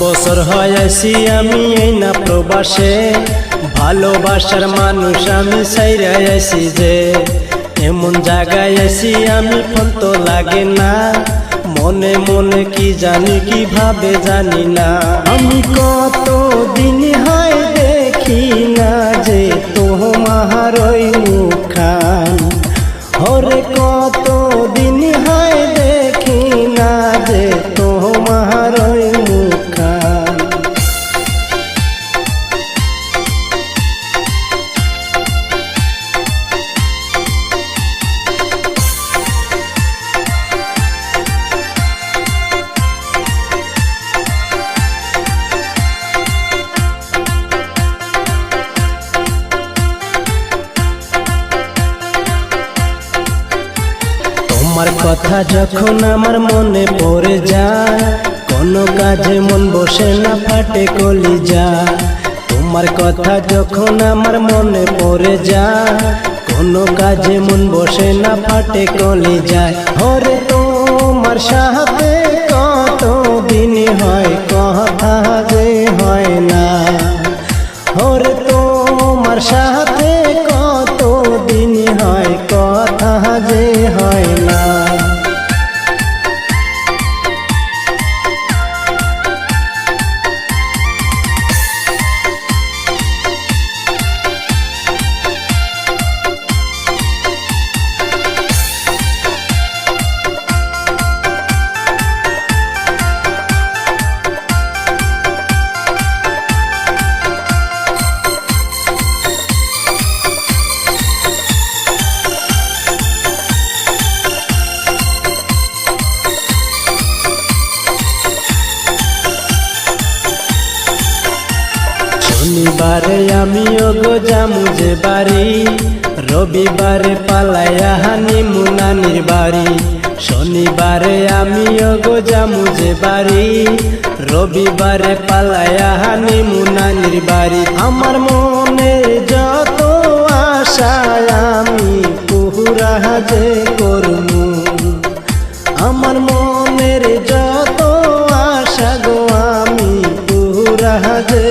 বছর হয় আসি আমি এই না প্রবাসে। ভালোবাসার মানুষ আমি সাইরা আসি যে। এমন জায়গায় আসি আমি ফোন তো লাগে না। মনে মনে কি জানি কীভাবে জানি না। আমি কত তোমার কথা যখন আমার মনে পড়ে যায়, কোনো কাজে মন বসে না, ফাটে কলি যা তোমার কথা যখন আমার মনে পড়ে যায়, কোনো কাজে মন বসে না, ফাটে কলি যায় হরে তোমার সাথে কত দিন হয় কথা যে হয় না। হরে তোমার সাথে কত দিন হয় কথা যে শনিবারে আমি ওগো যামু যে বাড়ি। রবিবারে পালায়া হানি মুনানির বাড়ি। শনিবারে আমি ওগো যামু যে বাড়ি। রবিবারে পালায়া হানি মুনানির বাড়ি। আমার মনে যত আশায় আমি পুরাহাজে করমু। আমার মনের যত আশা গো আমি পুরাহাজে